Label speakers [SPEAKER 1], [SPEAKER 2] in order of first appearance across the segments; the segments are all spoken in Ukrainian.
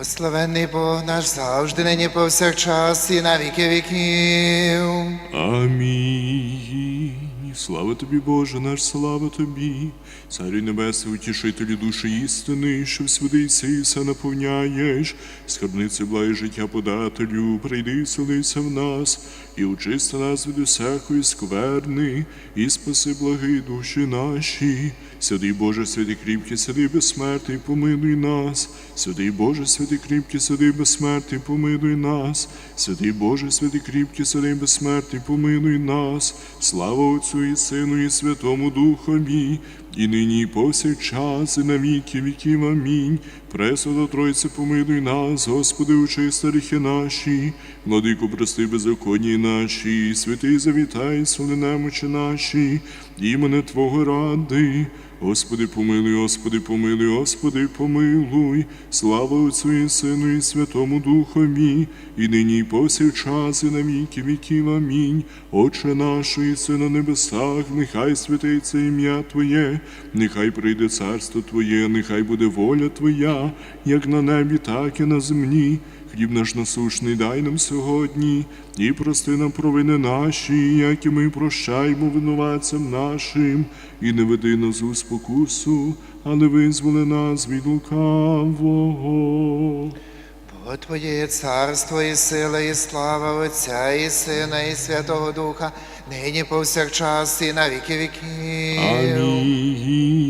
[SPEAKER 1] Благословенний Бог наш завжди, нині повсякчас і на віки віків.
[SPEAKER 2] Амінь. Слава тобі, Боже наш, слава тобі, Царю Небесний, утішителю душі істини, що святийся і все наповняєш, скарбниці благі життя подателю, прийди селися в нас, і очисти нас від усякої скверни, і спаси благі душі наші. Святий Боже, святий кріпкий, святий безсмертний, помилуй нас. Святий Боже, святий кріпкий, святий безсмертний, помилуй нас. Святий Боже, святий кріпкий, святий безсмертний, помилуй нас. Слава Отцю і Сину, і Святому Духові, і нині, і повсякчас, і на віки віків. Амінь. Пресвята Тройце, помилуй нас, Господи, очей старихи наші, владику, прости беззаконні наші, святий завітай, соли немочі наші, імене Твого ради. Господи, помилуй, Господи, помилуй, Господи, помилуй, слава Отцю і Сину, і Святому Духові, і нині, і повсякчас, і на віки віків. Амінь. Отче наш, і на небесах, нехай святиться ім'я Твоє, нехай прийде царство Твоє, нехай буде воля Твоя, як на небі, так і на землі. Хліб наш насушний дай нам сьогодні, і прости нам провини наші, як і ми прощаємо винуватцям нашим, і не веди нас у спокусу, але визволи нас від лукавого.
[SPEAKER 1] Бо Твоє є царство, і сила, і слава Отця, і Сина, і Святого Духа, нині повсякчас, і на віки віків.
[SPEAKER 2] Амінь.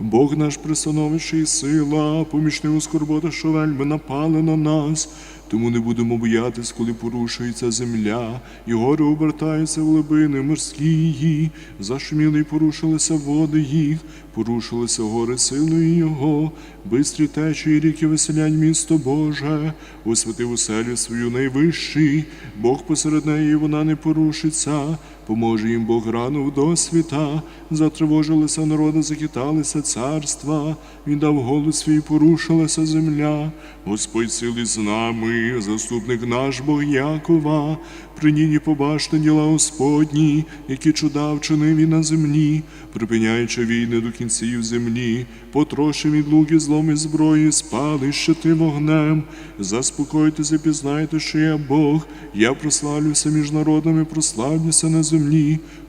[SPEAKER 2] Бог наш пристановище і сила, помічний у скорбота, що вельми напали на нас. Тому не будемо боятись, коли порушується земля, і гори обертаються в глибини морські, її, зашуміли й порушилися води їх, порушилися гори силою Його, бистрі течії ріки веселять місто Боже, освятив оселю свою найвищий, Бог посеред неї вона не порушиться, поможе їм Бог рано в досвіта, затривожилися народи, захиталися царства, він дав голос свій, порушилася земля, Господь сили з нами, заступник наш Бог Якова, приніні побачте діла Господні, які чуда вчинив він на землі, припиняючи війни до кінців землі, потрошив від луки злом зброї, спали щити вогнем. Заспокойтеся, пізнайте, що я Бог, я прославлюся між народами, прославлюся на землі.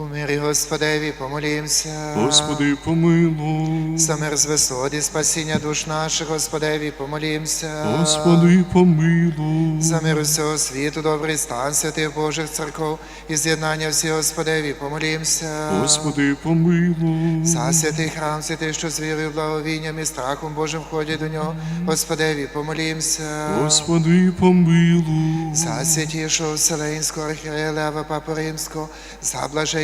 [SPEAKER 1] У мирі Господеві помолімся.
[SPEAKER 2] Господи, помилуй.
[SPEAKER 1] За мир з висот і спасіння душ наших, Господеві помолімся.
[SPEAKER 2] Господи, помилуй.
[SPEAKER 1] За мир усього світу, добрий стан святих Божих церков і з'єднання всіх Господеві помолімся.
[SPEAKER 2] Господи, помилуй.
[SPEAKER 1] За святий храм, святий, що з вірою, благовінням і страхом Божим входять до нього, Господеві помолімся.
[SPEAKER 2] Господи, помилуй.
[SPEAKER 1] За святішого Вселенського архієрея Лева Папу Римського, за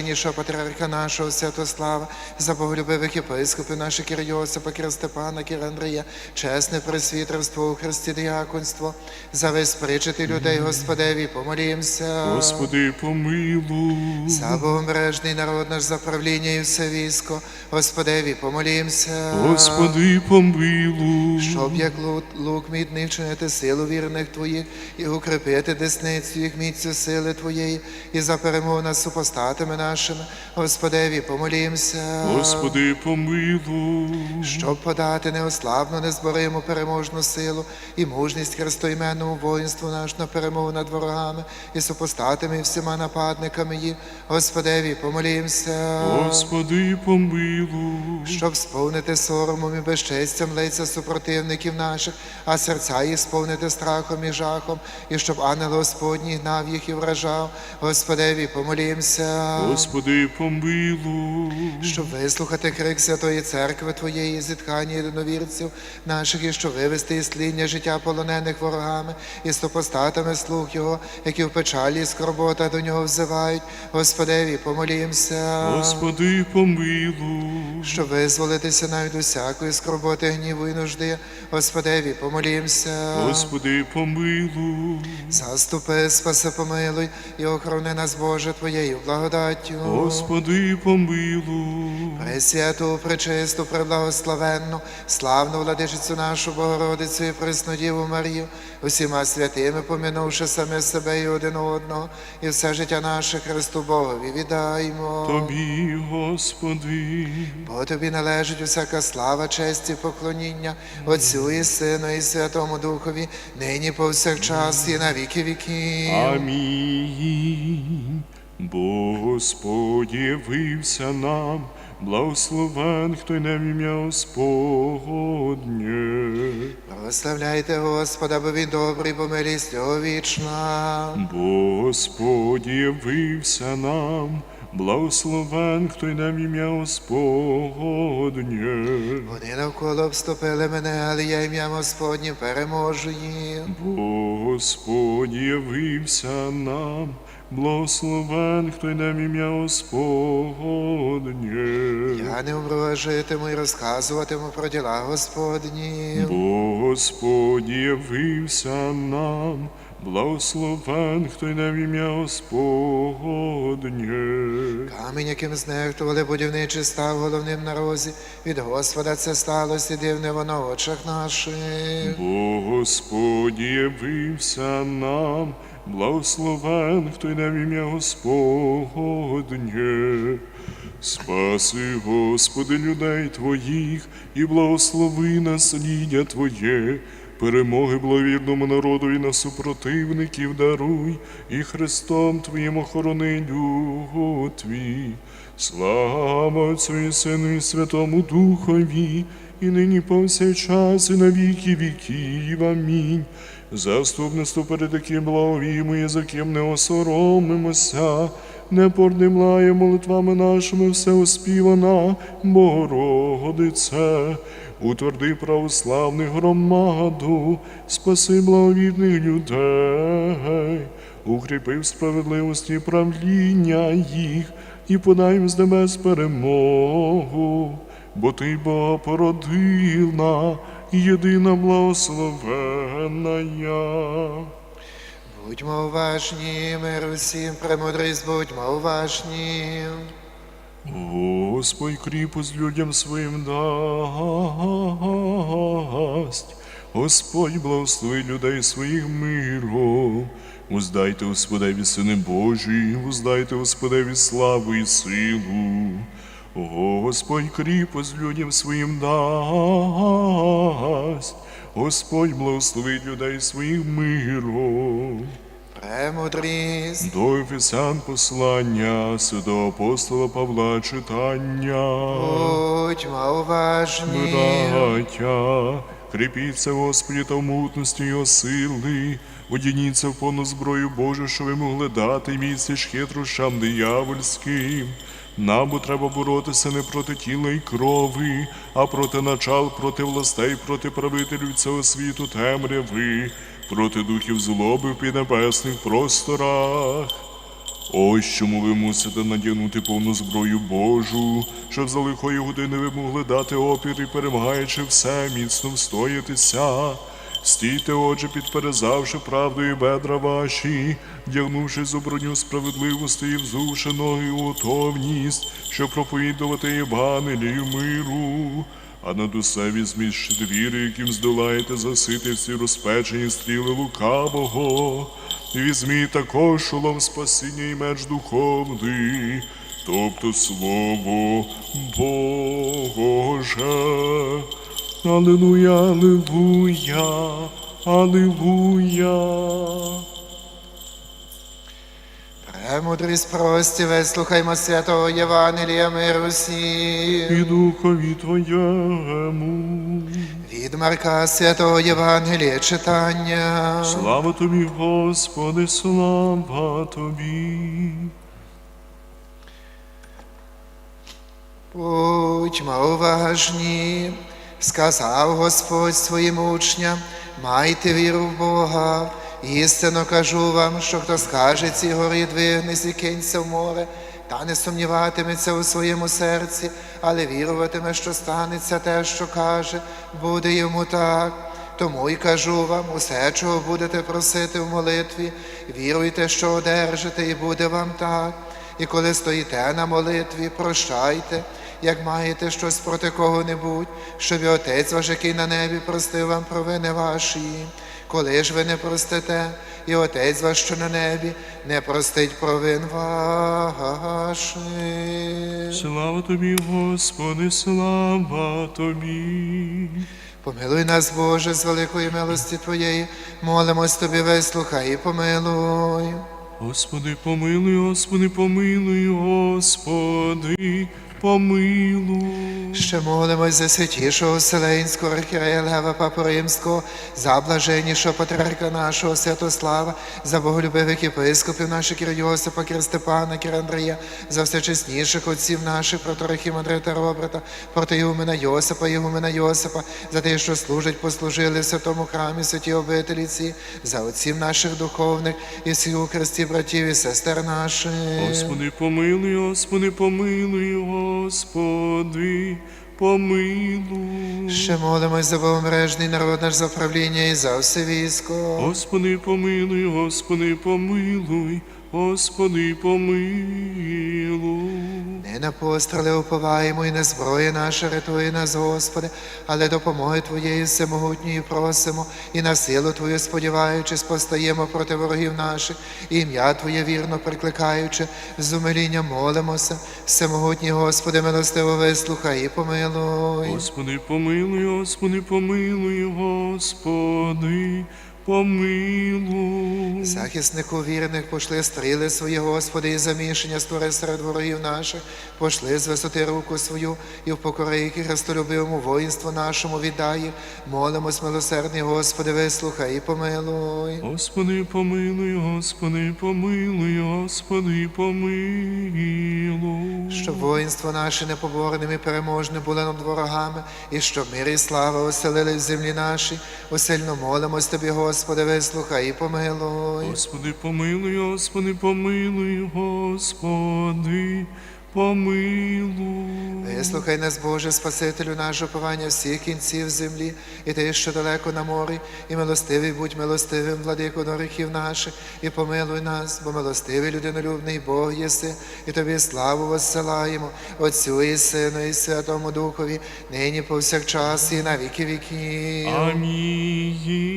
[SPEAKER 1] блаженнішого патріарха нашого Святослава, за боголюбивих єпископів наших Кір Йосипа, Кір Степана, Кір Андрія, чесне пресвітерство у Христі діяконство, за весь причити людей Господеві помолімся.
[SPEAKER 2] Господи, помилуй.
[SPEAKER 1] За богомережний народ наш за правління і все військо, Господеві помолімся.
[SPEAKER 2] Господи, помилуй.
[SPEAKER 1] Щоб як лук, лук мідний вчинити силу вірних Твоїх і укріпити десницю їх міцю сили Твоєї, і за перемогу над супостатами нашими, нашими. Господеві, помолімся.
[SPEAKER 2] Господи, помилуй.
[SPEAKER 1] Щоб подати неославну, незбориму переможну силу і мужність христоіменному воїнству наш на перемогу над ворогами і супостатами і всіма нападниками їх. Господеві, помолімся.
[SPEAKER 2] Господи, помилуй.
[SPEAKER 1] Щоб сповнити соромом і безчестям лиця супротивників наших, а серця їх сповнити страхом і жахом, і щоб ангел Господній гнав їх і вражав. Господеві, помолімся.
[SPEAKER 2] Господи, помилуй.
[SPEAKER 1] Щоб вислухати крик Святої Церкви Твоєї, зітхання єдиновірців наших, і щоб вивести із тління життя полонених ворогами і супостатами слуг Його, які в печалі і скорбота до нього взивають. Господеві, помолімся.
[SPEAKER 2] Господи, помилуй.
[SPEAKER 1] Щоб визволитися навіть усякої скорботи, гніву і нужди, Господеві, помолімся.
[SPEAKER 2] Господи, помилуй.
[SPEAKER 1] Заступи, спаси, помилуй і охорони нас, Боже, Твоєю благодаттю.
[SPEAKER 2] Господи, помилуй.
[SPEAKER 1] Пресвяту, пречисту, преблагословенну, славну владичицю нашу Богородицю і пресну Діву Марію, усіма святими, помінувши саме себе і один одного, і все життя наше Христу Богові віддаймо.
[SPEAKER 2] Тобі, Господи.
[SPEAKER 1] Бо тобі належить усяка слава, честь і поклоніння, Отцю і Сину, і Святому Духові, нині повсякчас і на віки віків.
[SPEAKER 2] Амінь. Бо Господь явився нам, благословен, хто йде в ім'я Господнє.
[SPEAKER 1] Прославляйте Господа, бо він добрий, бо милість його вічна.
[SPEAKER 2] Бо Господь явився нам, благословен, хто йде в ім'я Господнє.
[SPEAKER 1] Вони навколо обступили мене, але я ім'я Господнє переможу їх.
[SPEAKER 2] Бо Господь явився нам, благословен, хто йде в ім'я Господнє.
[SPEAKER 1] Я не умру, житиму і розказуватиму про діла Господні.
[SPEAKER 2] Бо Господь явився нам, благословен, хто йде в ім'я Господнє.
[SPEAKER 1] Камінь, яким знехтували будівничі, став головним на розі. Від Господа це сталося, і дивне воно в очах наших.
[SPEAKER 2] Бо Господь явився нам, благословен, хто йде в ім'я Господнє. Спаси, Господи, людей Твоїх, і благослови насліддя Твоє, перемоги благовірному народу і на супротивників даруй, і Христом Твоїм охорони Твій. Слава Отцю і Сину і Святому Духові, і нині повсякчас, і на віки віків. Амінь. Заступництво перед таким благовімо, і не осоромимося, не пордимлає молитвами нашими все оспівана, Богородице. Утверди православних громаду, спаси благовірних людей, укріпи в справедливості правління їх і подай їм з небес перемогу, бо ти Бога породила, єдина благословенна. я.
[SPEAKER 1] Будьмо уважні, мир усім, премудрість, будьмо уважні.
[SPEAKER 2] Господь кріпость людям своїм дасть. Господь благослови людей своїх миром. Воздайте Господеві, Сини Божі, воздайте Господеві славу і силу. Господь кріпость людям своїм дасть. Господь благословить людей своїх миром.
[SPEAKER 1] Премудрість.
[SPEAKER 2] До Ефесян послання святого апостола Павла читання.
[SPEAKER 1] Будьмо уважні.
[SPEAKER 2] Браття, кріпіться, Господі, та в мутності його сили, одініться в повну зброю Божу, що ви могли дати місце хитрощам диявольським. Нам треба боротися не проти тіла і крови, а проти начал, проти властей, проти правителів цього світу темряви, проти духів злоби в піднебесних просторах. Ось чому ви мусите надягнути повну зброю Божу, щоб за лихої години ви могли дати опір і перемагаючи все, міцно встоятися. Стійте, отже, підперезавши правдою бедра ваші, вдягнувшись у броню справедливості і взувши ноги у готовність, щоб проповідувати Євангелію миру. А над усе візьміть віри, яким здолаєте засити всі розпечені стріли лукавого. Візьміть також шолом спасіння і меч духовний, тобто Слово Боже. Аллилуйя, аллилуйя, аллилуйя.
[SPEAKER 1] Премудрість прості, вислухаймо святого Євангелія миру всім.
[SPEAKER 2] І духові Твоєму.
[SPEAKER 1] Від Марка святого Євангелія читання.
[SPEAKER 2] Слава тобі, Господи, слава тобі.
[SPEAKER 1] Будьмо уважні, сказав Господь своїм учням, майте віру в Бога. Істинно кажу вам, що хто скаже цій горі двигнись і кинься в море, та не сумніватиметься у своєму серці, але віруватиме, що станеться те, що каже, буде йому так. Тому й кажу вам, усе, чого будете просити в молитві, віруйте, що одержите, і буде вам так. І коли стоїте на молитві, прощайте, як маєте щось проти кого-небудь, щоб і Отець ваш, який на небі, простив вам провини ваші. Коли ж ви не простите, і Отець ваш, що на небі, не простить провин ваших.
[SPEAKER 2] Слава тобі, Господи, слава тобі.
[SPEAKER 1] Помилуй нас, Боже, з великої милості Твоєї, молимось Тобі, вислухай і помилуй.
[SPEAKER 2] Господи, помилуй, Господи, помилуй, Господи, помилуй.
[SPEAKER 1] Ще молимось за святішого Вселенського архірея Лева Папу Римського, за блаженнішого патріарха нашого Святослава, за боголюбивих єпископів наших Кір Йосипа, Кір Степана, Кір Андрія, за всечесніших отців наших, проторохів Андрита Роберта, проти Ігумена Йосипа, Ігумена Йосипа, за те, що служать, послужили в святому храмі, святі обителі ці, за отців наших духовних і всіх у Христі братів і сестер наших.
[SPEAKER 2] Господи, помилуй, Господи, помилуй, Господи, помилуй.
[SPEAKER 1] Ще молимось за богомережний народ наш за правління і за все військо.
[SPEAKER 2] Господи, помилуй, Господи, помилуй, Господи, помилуй.
[SPEAKER 1] Не на постріли уповаємо і на зброї наша рятує нас, Господи, але допомоги Твоєї всемогутньої просимо, і на силу Твою сподіваючись, постаємо проти ворогів наших, і ім'я Твоє вірно прикликаючи, з умилінням молимося, всемогутній Господи, милостиво вислухай і помилуй.
[SPEAKER 2] Господи, помилуй, Господи, помилуй, Господи, помилуй.
[SPEAKER 1] Захиснику вірних пошли стріли свої, Господи, і замішання створи серед ворогів наших, пошли з висоти руку свою, і в покори які христолюбивому воїнству нашому віддай. Молимось, милосердний, Господи, вислухай і помилуй.
[SPEAKER 2] Господи, помилуй, Господи, помилуй, Господи, помилуй.
[SPEAKER 1] Щоб воїнство наше непоборним і переможним було над ворогами, і щоб мир і слава оселили в землі нашій. Усильно молимось Тобі, Господи, вислухай і помилуй.
[SPEAKER 2] Господи, помилуй, Господи, помилуй, Господи, помилуй.
[SPEAKER 1] Вислухай нас, Боже, Спасителю наш оповання всіх кінців землі, і ти, що далеко на морі, і милостивий будь милостивим, владико до гріхів наших, і помилуй нас, бо милостивий людинолюбний Бог єси, і тобі славу воссилаємо, Отцю і Сину, і Святому Духові, нині повсякчас, і на віки віків.
[SPEAKER 2] Амінь.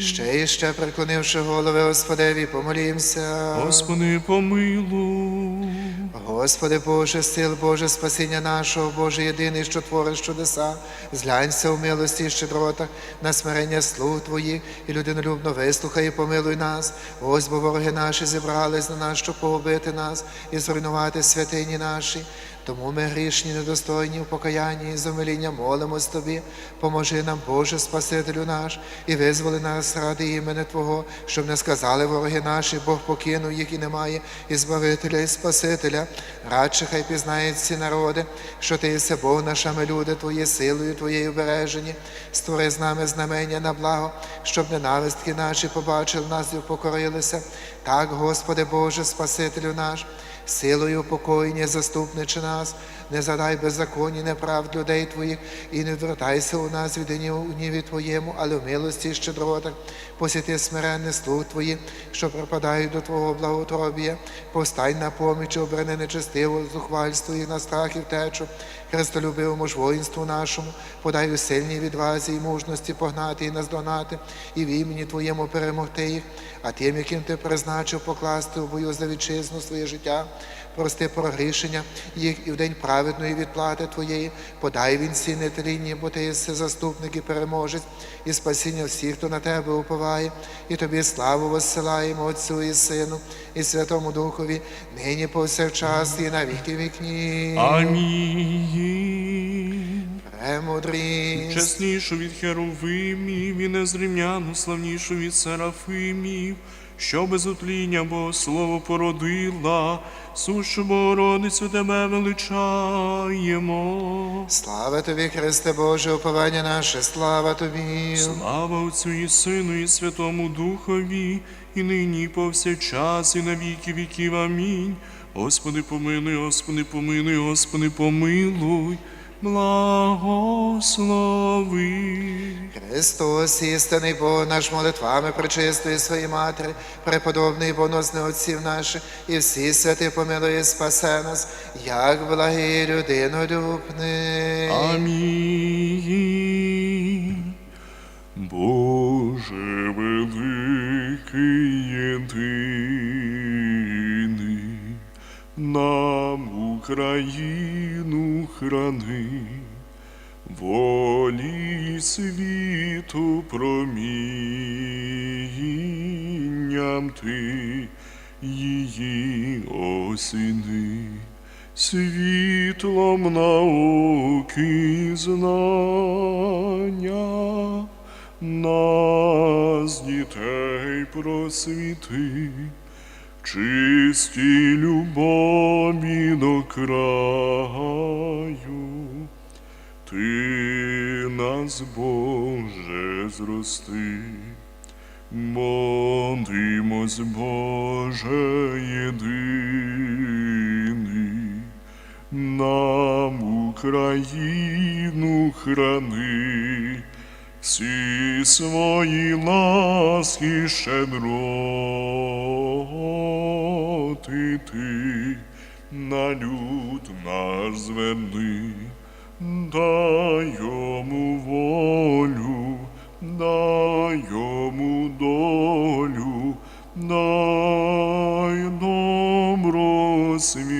[SPEAKER 1] Ще і ще, преклонивши голови Господеві, помолімся.
[SPEAKER 2] Господи, помилуй.
[SPEAKER 1] Господи Боже, сил Боже, спасіння нашого, Боже єдиний, що твориш чудеса, зглянься у милості і щедротах на смирення слуг Твоїх, і людинолюбно вислухай і помилуй нас. Ось бо вороги наші зібрались на нас, щоб погубити нас і зруйнувати святині наші. Тому ми грішні, недостойні в покаянні і замиління молимось Тобі. Поможи нам, Боже, Спасителю наш, і визволи нас ради імени Твого, щоб не сказали вороги наші, Бог покинув їх і немає, і Збавителя, і Спасителя. Радше хай пізнають всі народи, що Ти єси Бог наш, а ми люди Твої силою Твоєю бережені. Створи з нами знамення на благо, щоб ненавистки наші побачили нас і покорилися. Так, Господи Боже, Спасителю наш силою покоєння заступничи нас, не задай беззаконні неправд людей Твоїх, і не вертайся у нас від гніві Твоєму, але в милості і щедротах, посіти смиренне слуг Твої, що пропадають до Твого благоутробія, повстань на поміч, і оберни нечестиво, зухвальство і на страх і втечу, Христолюбивому ж воїнству нашому, подай у сильній відвазі і мужності погнати і наздогнати, і в імені Твоєму перемогти їх, а тим, яким Ти призначив покласти у бою за вітчизну своє життя, прости прогрішення їх і в день праведної відплати Твоєї, подай він ці нетлінні, бо ти єси заступник і переможець, і спасіння всіх, хто на тебе уповає, і тобі славу воссилаємо Отцю і Сину, і Святому Духові, нині повсякчас, і на віки вікні.
[SPEAKER 2] Амінь.
[SPEAKER 1] Премудрість.
[SPEAKER 2] Чеснішу від херовимів і незрівняну славнішу від серафимів, що без утління Богослово породила, сущу Богородицю тебе величаємо.
[SPEAKER 1] Слава тобі, Христе Боже, уповання наше, слава тобі.
[SPEAKER 2] Слава Отцю і Сину, і Святому Духові, і нині, і повсякчас, і на віки віків. Амінь. Господи, помилуй, Господи, помилуй, Господи, помилуй, благослови.
[SPEAKER 1] Христос, істинний Бог наш молитвами причистої своєї матері, преподобний боносний отців наших, і всі святи помилує, спасе нас, як благий людинолюбний.
[SPEAKER 2] Амінь. Боже великий єдиний, нам Україну храни, волі світу промінням ти її осіни. Світлом науки знання нас, дітей просвіти, чисті любові до краю. Ти нас, Боже, зрости. Молимось, Боже єдиний, нам Україну храни, всі свої ласки щедроти ти ти на люд наш зверни, дай йому волю, дай йому долю, дай добро світу,